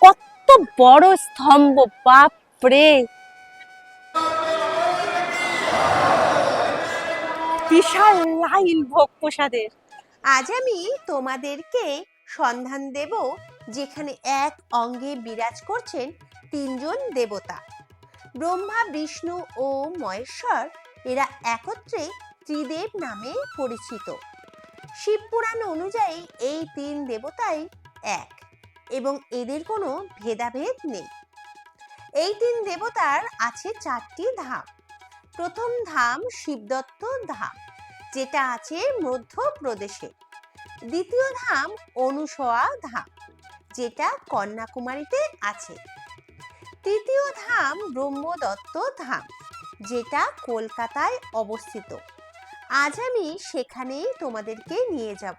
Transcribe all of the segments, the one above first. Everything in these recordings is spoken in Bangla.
কত বড় স্তম্ভ, বাপরে! বিশাল লাইন ভোগ প্রসাদের। আজ আমি তোমাদেরকে সন্ধান দেব যেখানে এক অঙ্গে বিরাজ করছেন তিনজন দেবতা। ব্রহ্মা, বিষ্ণু ও মহেশ্বর এরা একত্রে ত্রিদেব নামে পরিচিত। শিবপুরাণ অনুযায়ী এই তিন দেবতাই এক। এবং এদের কোনো ভেদাভেদ নেই। এই তিন দেবতার আছে চারটি ধাম। প্রথম ধাম শিবদত্ত ধাম, যেটা আছে মধ্যপ্রদেশে। দ্বিতীয় ধাম অনুসয়া ধাম, যেটা কন্যাকুমারীতে আছে। তৃতীয় ধাম ব্রহ্মদত্ত ধাম, যেটা কলকাতায় অবস্থিত। আজ আমি সেখানেই তোমাদেরকে নিয়ে যাব।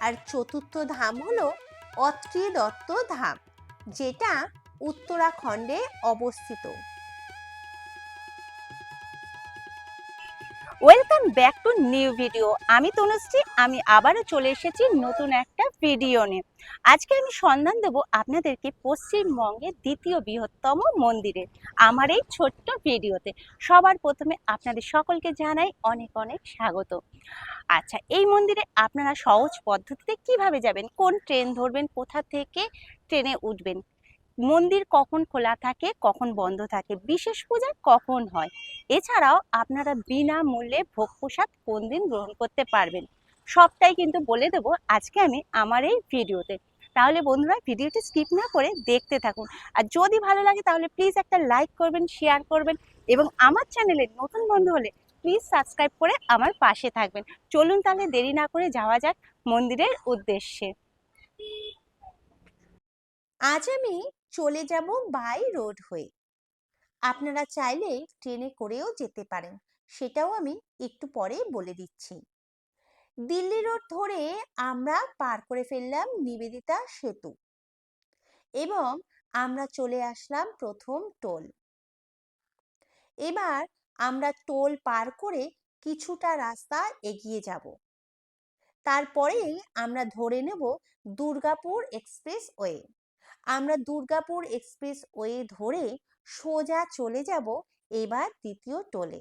আর চতুর্থ ধাম হলো অত্রি দত্ত ধাম যেটা উত্তরাখণ্ডে অবস্থিত। Welcome back to new video আমি তনুশ্রী, আমি আবারও চলে এসেছি নতুন একটা ভিডিও নিয়ে। আজকে আমি সন্ধান দেব আপনাদেরকে পশ্চিমবঙ্গের দ্বিতীয় বৃহত্তম মন্দিরে, আমার এই ছোট্ট ভিডিওতে সবার প্রথমে আপনাদের সকলকে জানাই অনেক অনেক স্বাগত। আচ্ছা এই মন্দিরে আপনারা সহজ পদ্ধতিতে কীভাবে যাবেন? কোন ট্রেন ধরবেন? কোথা থেকে ট্রেনে উঠবেন? মন্দির কখন খোলা থাকে, কখন বন্ধ থাকে, বিশেষ পূজা কখন হয়? এছাড়াও আপনারা বিনামূল্যে ভোগ প্রসাদ কোন দিন গ্রহণ করতে পারবেন। সবটাই কিন্তু বলে দেবো আজকে আমি আমার এই ভিডিওতে। তাহলে বন্ধুরা ভিডিওটি স্কিপ না করে দেখতে থাকুন। আর যদি ভালো লাগে তাহলে প্লিজ একটা লাইক করবেন, শেয়ার করবেন এবং আমার চ্যানেলে নতুন বন্ধু হলে প্লিজ সাবস্ক্রাইব করে আমার পাশে থাকবেন। চলুন তাহলে দেরি না করে যাওয়া যাক মন্দিরের উদ্দেশ্যে। আজ আমি চলে যাব বাই রোড হয়ে। আপনারা চাইলে ট্রেনে করেও যেতে পারেন, সেটাও আমি একটু পরে বলে দিচ্ছি। দিল্লি রোড ধরে আমরা পার করে ফেললাম নিবেদিতা সেতু। এবং আমরা চলে আসলাম প্রথম টোল। এবার আমরা টোল পার করে কিছুটা রাস্তা এগিয়ে যাব। তারপরেই আমরা ধরে নেব দুর্গাপুর এক্সপ্রেস ওয়ে আমরা দুর্গাপুর এক্সপ্রেস ওয়ে ধরে সোজা চলে যাব এবার দ্বিতীয় টোলে।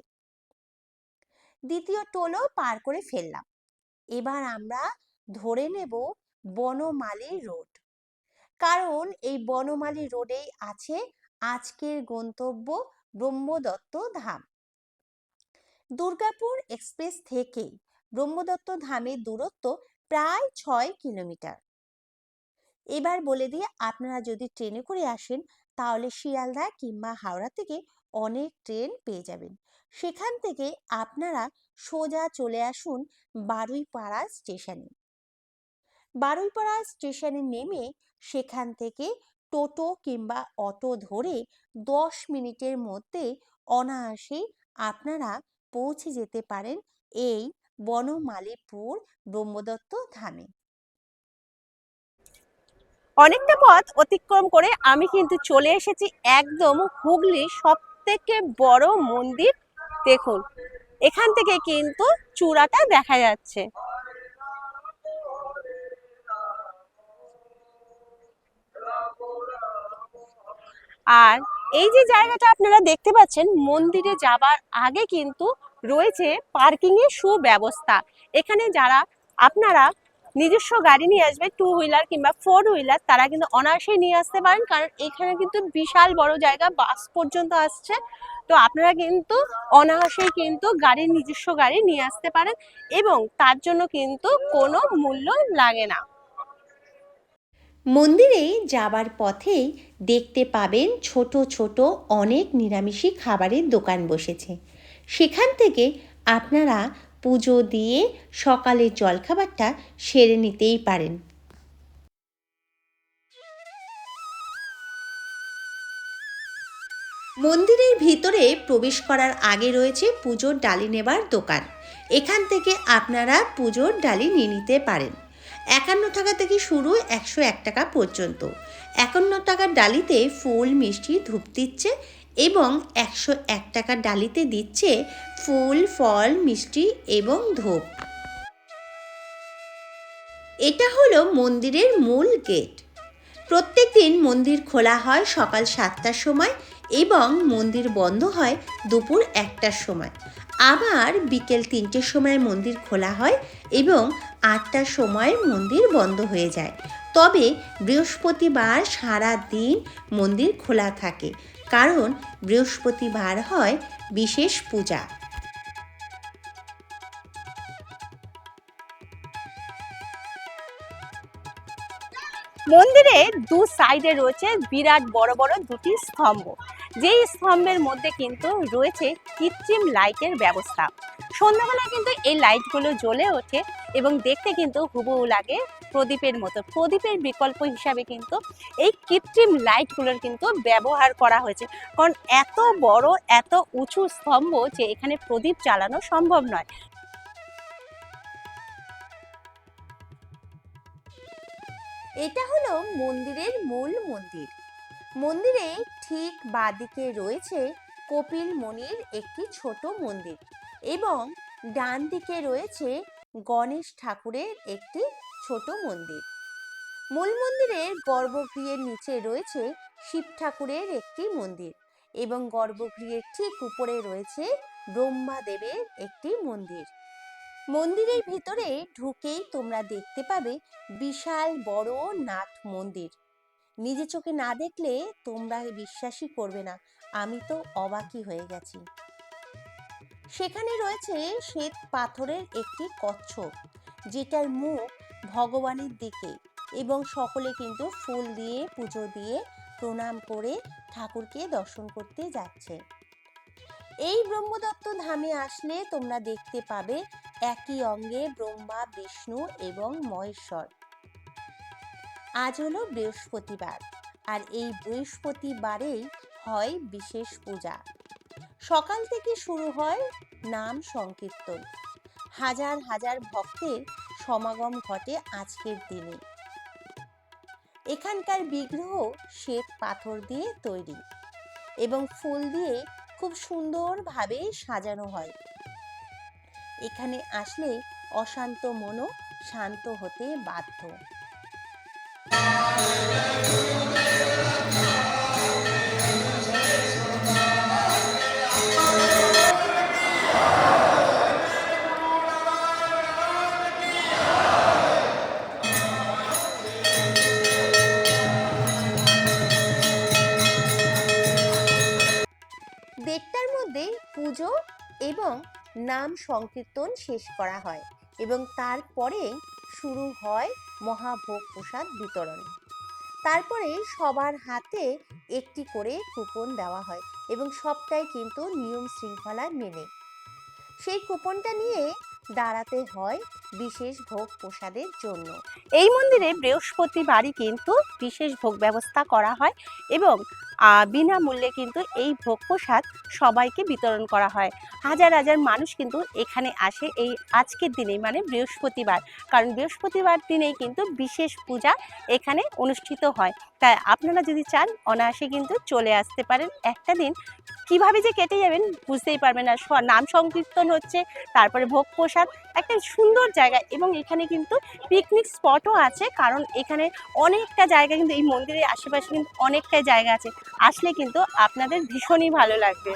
দ্বিতীয় টোলও পার করে ফেললাম। এবার আমরা ধরে নেব বনমালী রোড। কারণ এই বনমালী রোডেই আছে আজকের গন্তব্য ব্রহ্মদত্ত ধাম। দুর্গাপুর এক্সপ্রেস থেকে ব্রহ্মদত্ত ধামের দূরত্ব প্রায় ছয় কিলোমিটার। এবার বলে দিয়ে আপনারা যদি ট্রেনে করে আসেন, তাহলে শিয়ালদা কিংবা হাওড়া থেকে অনেক ট্রেন পেয়ে যাবেন। সেখান থেকে আপনারা সোজা চলে আসুন বারুইপাড়া স্টেশনে। বারুইপাড়া স্টেশনে নেমে সেখান থেকে টোটো কিংবা অটো ধরে দশ মিনিটের মধ্যে অনায়াসেই আপনারা পৌঁছে যেতে পারেন এই বনমালীপুর ব্রহ্মদত্ত ধামে। অনেকটা পথ অতিক্রম করে আমি কিন্তু চলে এসেছি একদম হুগলি সব থেকে বড় মন্দির। দেখুন, এখান থেকে কিন্তু চূড়াটা দেখা যাচ্ছে। আর এই যে জায়গাটা আপনারা দেখতে পাচ্ছেন, মন্দিরে যাবার আগে কিন্তু রয়েছে পার্কিং এর সুব্যবস্থা। এখানে যারা, আপনারা নিজস্ব গাড়ি নিয়ে আসবে টু হুইলার কিংবা ফোর হুইলার তারা কিন্তু অনায়াসেই নিয়ে আসতে পারেন, কারণ এখানে কিন্তু বিশাল বড় জায়গা, বাস পর্যন্ত আসছে। তো আপনারা কিন্তু অনায়াসেই কিন্তু গাড়ির নিজস্ব গাড়ি নিয়ে আসতে পারেন এবং তার জন্য কিন্তু কোনো মূল্য লাগে না। মন্দিরে যাবার পথেই দেখতে পাবেন ছোট ছোট অনেক নিরামিষি খাবারের দোকান বসেছে। সেখান থেকে আপনারা পুজো দিয়ে সকালের জলখাবারটা সেরে নিতেই পারেন। মন্দিরের ভিতরে প্রবেশ করার আগে রয়েছে পুজোর ডালি নেবার দোকান। এখান থেকে আপনারা পুজোর ডালি নিয়ে নিতে পারেন। একান্ন টাকা থেকে শুরু একশো এক টাকা পর্যন্ত। একান্ন টাকার ডালিতে ফুল, মিষ্টি, ধূপ দিচ্ছে এবং একশো এক টাকার ডালিতে দিচ্ছে ফুল, ফল, মিষ্টি এবং ধূপ। এটা হলো মন্দিরের মূল গেট। প্রত্যেক দিন মন্দির খোলা হয় সকাল সাতটার সময় এবং মন্দির বন্ধ হয় দুপুর একটার সময়। আবার বিকেল তিনটের সময় মন্দির খোলা হয় এবং আটটার সময় মন্দির বন্ধ হয়ে যায়। তবে বৃহস্পতিবার সারা দিন মন্দির খোলা থাকে। কারণ বৃহস্পতিবার হয় বিশেষ পূজা। মন্দিরে দু সাইডে রয়েছে বিরাট বড় বড় দুটি স্তম্ভ। যেই স্তম্ভের মধ্যে কিন্তু রয়েছে কৃত্রিম লাইটের ব্যবস্থা। সন্ধ্যাবেলা কিন্তু এই লাইটগুলো জ্বলে ওঠে এবং দেখতে কিন্তু হুবহু লাগে প্রদীপের মতো। প্রদীপের বিকল্প হিসাবে কিন্তু এই কৃত্রিম লাইটগুলোর কিন্তু ব্যবহার করা হয়েছে। কারণ এত বড়, এত উঁচু স্তম্ভ যে এখানে প্রদীপ জ্বালানো সম্ভব নয়। এটা হলো মন্দিরের মূল মন্দির। মন্দিরে ঠিক বাদিকে রয়েছে কপিল মনির একটি ছোট মন্দির। এবং ডান দিকে রয়েছে গণেশ ঠাকুরের একটি ছোট মন্দির। মূল মন্দিরের গর্ভগৃহের নিচে রয়েছে শিব ঠাকুরের একটি মন্দির এবং গর্ভগৃহের ঠিক উপরে রয়েছে ব্রহ্মাদেবের একটি মন্দির। মন্দিরের ভিতরে ঢুকেই তোমরা দেখতে পাবে বিশাল বড় নাট মন্দির। নিজে চোখে না দেখলে তোমরা বিশ্বাসই করবে না। আমি তো অবাকই হয়ে গেছি। সেখানে রয়েছে শ্বেত পাথরের একটি কচ্ছপ, যেটার মুখ ভগবানের দিকে এবং সকলে কিন্তু ফুল দিয়ে, পুজো দিয়ে প্রণাম করে ঠাকুরকে দর্শন করতে যাচ্ছে। এই ব্রহ্মদত্ত ধামে আসলে তোমরা দেখতে পাবে একই অঙ্গে ব্রহ্মা, বিষ্ণু এবং মহেশ্বর। আজ হলো বৃহস্পতিবার, আর এই বৃহস্পতিবারেই হয় বিশেষ পূজা। সকাল থেকে শুরু হয় নাম সংকীর্তন। হাজার হাজার ভক্তের সমাগম ঘটে আজকের দিনে। এখানকার বিগ্রহ শ্বেত পাথর দিয়ে তৈরি এবং ফুল দিয়ে খুব সুন্দরভাবে সাজানো হয়। এখানে আসলে অশান্ত মনও শান্ত হতে বাধ্য। সংকীর্তন শেষ করা হয় এবং তারপরে শুরু হয় মহাভোগ প্রসাদ বিতরণ। তারপরে সবার হাতে একটি করে কুপন দেওয়া হয় এবং সবটাই কিন্তু নিয়ম শৃঙ্খলা মেনে। সেই কুপনটা নিয়ে দাঁড়াতে হয় বিশেষ ভোগ প্রসাদের জন্য। এই মন্দিরে বৃহস্পতিবারই কিন্তু বিশেষ ভোগ ব্যবস্থা করা হয় এবং বিনামূল্যে কিন্তু এই ভোগ প্রসাদ সবাইকে বিতরণ করা হয়। হাজার হাজার মানুষ কিন্তু এখানে আসে এই আজকের দিনেই মানে বৃহস্পতিবার। কারণ বৃহস্পতিবার দিনেই কিন্তু বিশেষ পূজা এখানে অনুষ্ঠিত হয়। তাই আপনারা যদি চান, অনায়াসে কিন্তু চলে আসতে পারেন। একটা দিন কীভাবে যে কেটে যাবেন বুঝতেই পারবেন না। নাম সংকীর্তন হচ্ছে, তারপরে ভোগ প্রসাদ, একটা সুন্দর জায়গা এবং এখানে কিন্তু পিকনিক স্পটও আছে। কারণ এখানে অনেকটা জায়গা কিন্তু এই মন্দিরের আশেপাশে কিন্তু অনেকটাই জায়গা আছে। আসলে কিন্তু আপনাদের ভীষণই ভালো লাগবে।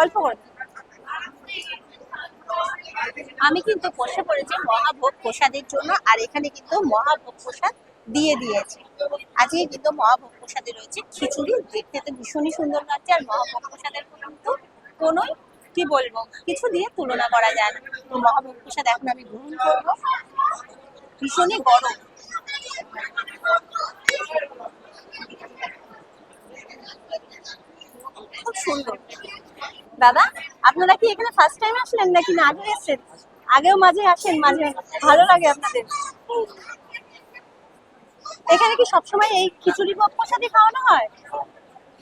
অল্প আমি কিন্তু বসে পড়েছি মহাভোগ প্রসাদের জন্য, আর এখানে কিন্তু মহাভোগ প্রসাদ দিয়ে দিয়েছে। আজকে কিন্তু মহাভোগ প্রসাদে রয়েছে খিচুড়ি, দেখতে তো ভীষণই সুন্দর লাগছে, আর মহাভোগ প্রসাদের কিন্তু কোনোই কি বলব? কিছু দিয়ে তুলনা করা যায় না। তো মহাভোগ প্রসাদ এখন আমি গ্রহণ করব। ভীষণই গরম। খুব সুন্দর। দাদা আপনারা কি এখানে ফার্স্ট টাইম আসলেন নাকি না? আগে এসেছেন। আগেও মাঝে আসেন মাঝে। ভালো লাগে আপনাদের। এখানে কি সবসময় এই খিচুড়ি ভোগ প্রসাদই খাওয়ানো হয়?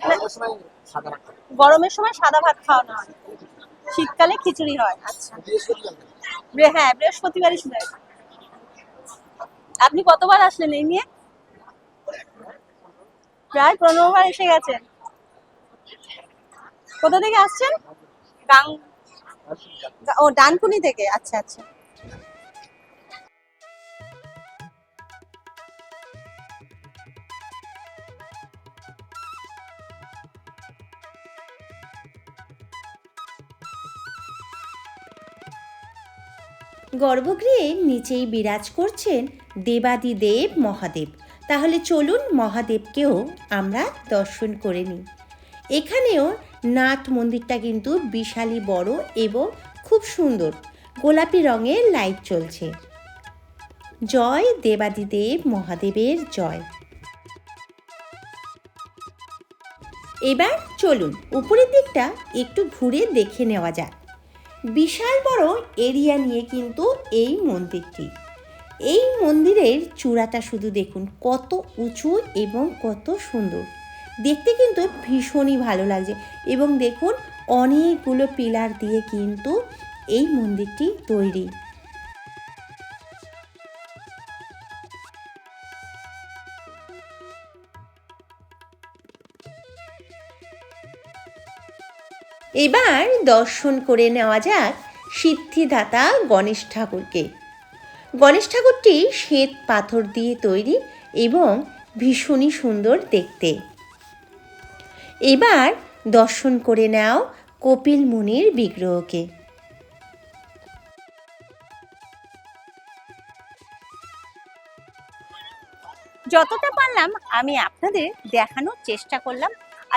গরমের সময় সাদা গরমের সময় সাদা ভাত খাওয়ানো হয়। শীতকালে খিচুড়ি হয় আচ্ছা। হ্যাঁ বৃহস্পতিবারই শুধু আপনি কতবার আসলেন এই নিয়ে? প্রায় পনেরো বার এসে গেছেন। কোথা থেকে আসছেন? গাং ও, ডানকুনি থেকে আচ্ছা আচ্ছা। গর্ভগৃহের নিচেই বিরাজ করছেন দেবাদিদেব মহাদেব। তাহলে চলুন মহাদেবকেও আমরা দর্শন করে নিই। এখানেও নাথ মন্দিরটা কিন্তু বিশালই বড় এবং খুব সুন্দর। গোলাপি রঙের লাইট চলছে জয় দেবাদিদেব মহাদেবের জয়। এবার চলুন, উপরের দিকটা একটু ঘুরে দেখে নেওয়া যাক। বিশাল বড় এরিয়া নিয়ে কিন্তু এই মন্দিরটি। এই মন্দিরের চূড়াটা শুধু দেখুন, কত উঁচু এবং কত সুন্দর। দেখতে কিন্তু ভীষণই ভালো লাগছে এবং দেখুন, অনেকগুলো পিলার দিয়ে কিন্তু এই মন্দিরটি তৈরি। এবার দর্শন করে নেওয়া যাক সিদ্ধিদাতা গণেশ ঠাকুরকে। গণেশ ঠাকুরটি শ্বেত পাথর দিয়ে তৈরি এবং ভীষণই সুন্দর দেখতে। এবার দর্শন করে নাও কপিল মুনির বিগ্রহকে। যতটা পারলাম আমি আপনাদের দেখানোর চেষ্টা করলাম।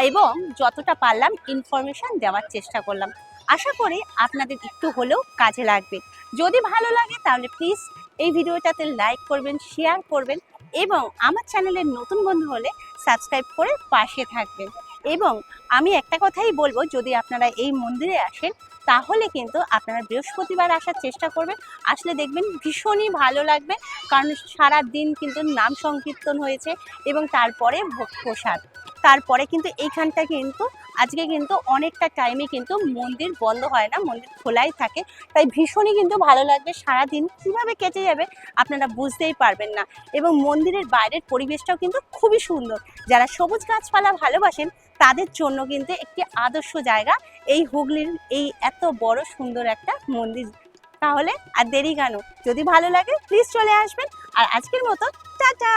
এবং যতটা পারলাম ইনফরমেশান দেওয়ার চেষ্টা করলাম। আশা করি আপনাদের একটু হলেও কাজে লাগবে। যদি ভালো লাগে তাহলে প্লিজ এই ভিডিওটাতে লাইক করবেন শেয়ার করবেন এবং আমার চ্যানেলের নতুন বন্ধু হলে সাবস্ক্রাইব করে পাশে থাকবেন। এবং আমি একটা কথাই বলব, যদি আপনারা এই মন্দিরে আসেন, তাহলে কিন্তু আপনারা বৃহস্পতিবার আসার চেষ্টা করবেন। আসলে দেখবেন ভীষণই ভালো লাগবে, কারণ সারা দিন কিন্তু নাম সংকীর্তন হয়েছে এবং তারপরে ভোগ প্রসাদ। তারপরে কিন্তু এইখানটা কিন্তু, আজকে কিন্তু অনেকটা টাইমে কিন্তু মন্দির বন্ধ হয় না, মন্দির খোলাই থাকে। তাই ভীষণই কিন্তু ভালো লাগবে, সারা দিন কীভাবে কেটে যাবে আপনারা বুঝতেই পারবেন না। এবং মন্দিরের বাইরের পরিবেশটাও কিন্তু খুবই সুন্দর। যারা সবুজ গাছপালা ভালোবাসেন, তাদের জন্য কিন্তু একটি আদর্শ জায়গা এই হুগলির এই এত বড় সুন্দর একটা মন্দির। তাহলে আর দেরি কেন? যদি ভালো লাগে প্লিজ চলে আসবেন। আর আজকের মতো, টাটা!